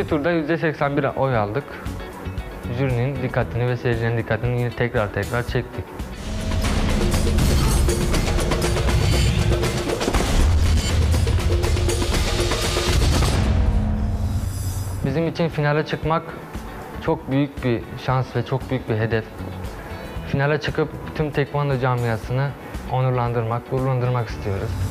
İkinci turda %81 oy aldık. Jürinin dikkatini ve seyircilerin dikkatini yine tekrar tekrar çektik. Bizim için finale çıkmak çok büyük bir şans ve çok büyük bir hedef. Finale çıkıp tüm tekvando camiasını onurlandırmak, gururlandırmak istiyoruz.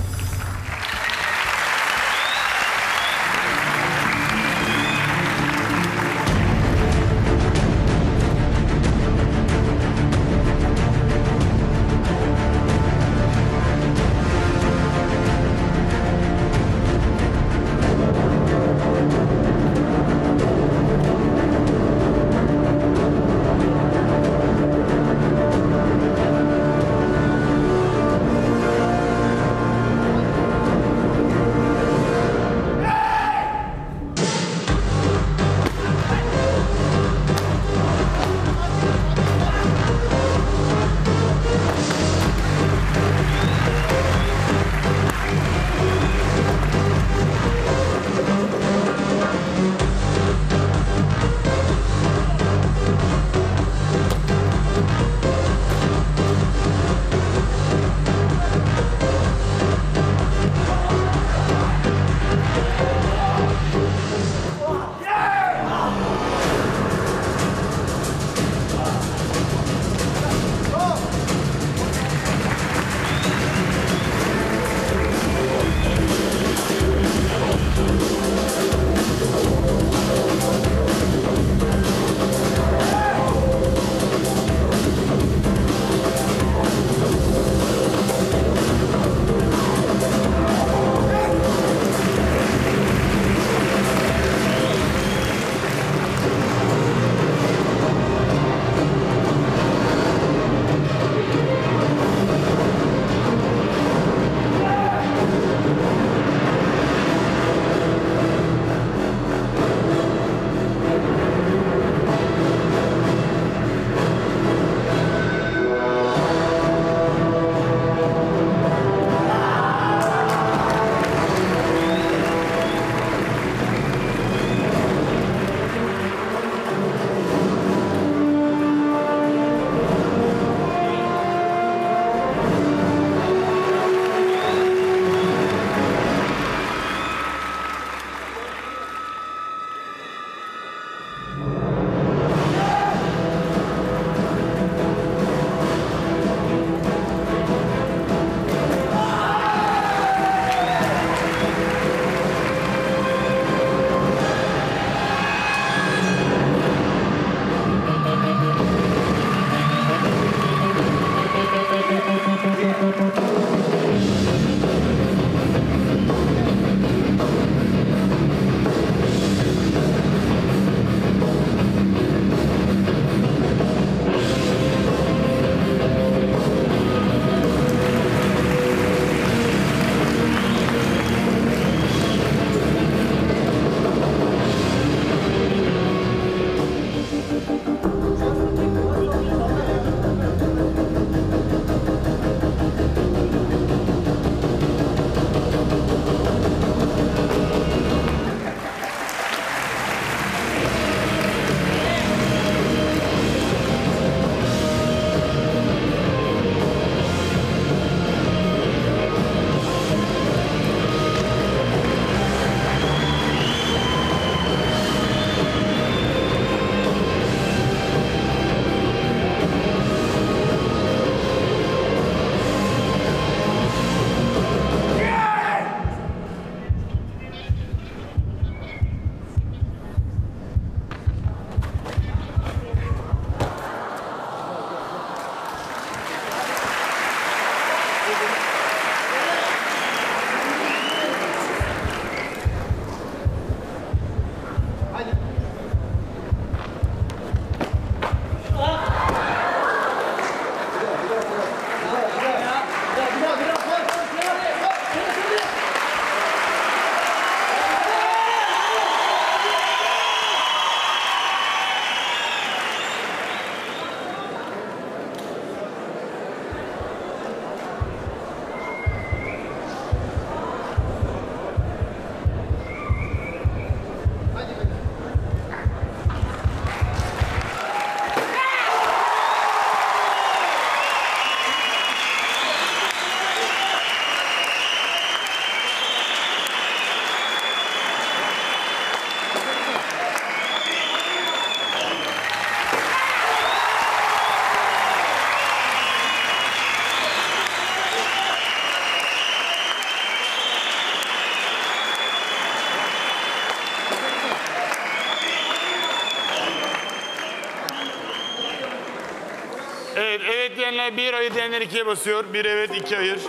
Diyenler bir, hayır diyenler ikiye basıyor. Bir evet, iki hayır.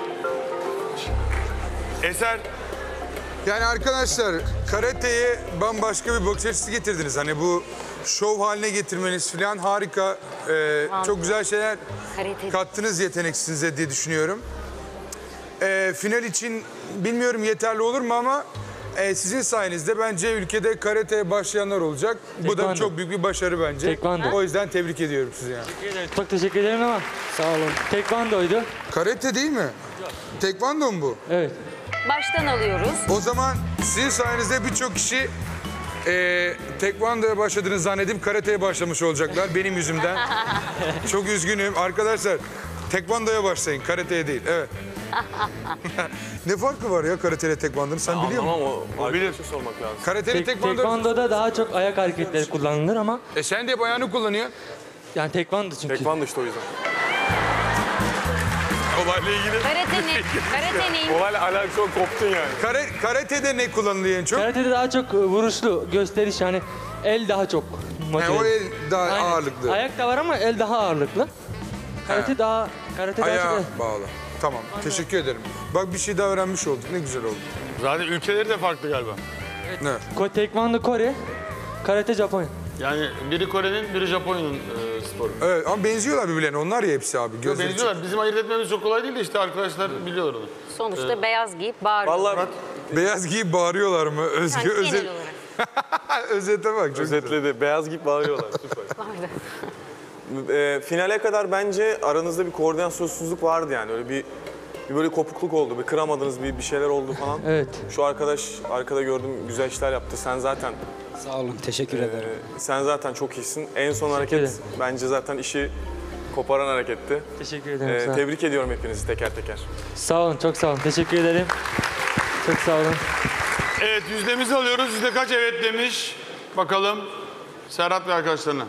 Eser, Yani arkadaşlar karateye bambaşka bir bakış açısı getirdiniz. Hani bu şov haline getirmeniz falan harika. Ee, çok güzel şeyler Karate. kattınız yeteneksinize diye düşünüyorum. Ee, final için bilmiyorum yeterli olur mu ama e, sizin sayenizde bence ülkede karateye başlayanlar olacak. Bu da Tekvando. çok büyük bir başarı bence. Tekvando. O yüzden tebrik ediyorum sizi yani. Çok teşekkür ederim ama sağ olun. Tekvandoydu. Karate değil mi? Tekvando mu bu? Evet. Baştan alıyoruz. O zaman sizin sayenizde birçok kişi e, tekvandoya başladığını zannedip karateye başlamış olacaklar benim yüzümden. Çok üzgünüm. Arkadaşlar tekvandoya başlayın, karateye değil. Evet. ne farkı var ya karate ile tekvandonun sen biliyor musun? Tamam o o bilir. arkadaşa sormak lazım. Karate ile Tek, tekvando... tekvandoda daha çok ayak hareketleri kullanılır ama E sen de hep ayağını kullanıyorsun. yani tekvando çünkü. Tekvando işte o yüzden. olayla ilgili. Karatenin, karatenin Olayla alakası yok koptun yani. Kare, karatede ne kullanılıyor en çok? Karatede daha çok e, vuruşlu, gösteriş yani el daha çok He, motive. o el daha Aynen. ağırlıklı. Ayak da var ama el daha ağırlıklı. Karate daha karate daha Ayağa çok bağlı. Tamam, teşekkür ederim. Bak bir şey daha öğrenmiş olduk. Ne güzel oldu. Zaten ülkeleri de farklı galiba. Ne? Ko- Tekvando Kore, karate Japonya. Yani biri Kore'nin, biri Japonya'nın e, sporu. Evet ama benziyorlar birbirlerine. Onlar ya hepsi abi. Gözleri Benziyorlar. Bizim ayırt etmemiz çok kolay değil de işte arkadaşlar biliyor onu. sonuçta beyaz giyip bağırıyor. Vallahi Beyaz giyip bağırıyorlar mı? Özge, Yani özet, genel olarak. özete bak. Çok güzel. özetledi. Beyaz gibi bağırıyorlar. Süper. Vardı. Ee, finale kadar bence aranızda bir koordinasyonsuzluk vardı yani. Öyle bir, bir böyle kopukluk oldu. Bir kıramadınız, bir, bir şeyler oldu falan. Evet. Şu arkadaş arkada gördüm güzel işler yaptı. Sen zaten Sağ olun, teşekkür e, ederim. sen zaten çok iyisin. En son hareket ederim. bence zaten işi koparan hareketti. Teşekkür ederim. Ee, sağ, olun. tebrik ediyorum hepinizi teker teker. sağ olun, çok sağ olun. Teşekkür ederim. Çok sağ olun. Evet yüzdemizi alıyoruz. Yüzde kaç evet demiş. Bakalım Serhat ve arkadaşlarına.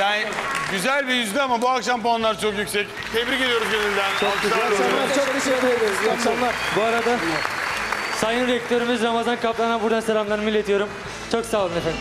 Yani güzel bir yüzde ama bu akşam puanlar çok yüksek. Tebrik ediyoruz gönülden. Alkışlar doluyor. Çok teşekkür ederiz. İyi akşamlar. Bu arada Sayın Rektörümüz Ramazan Kaplan'a buradan selamlarımı iletiyorum. Çok sağ olun efendim.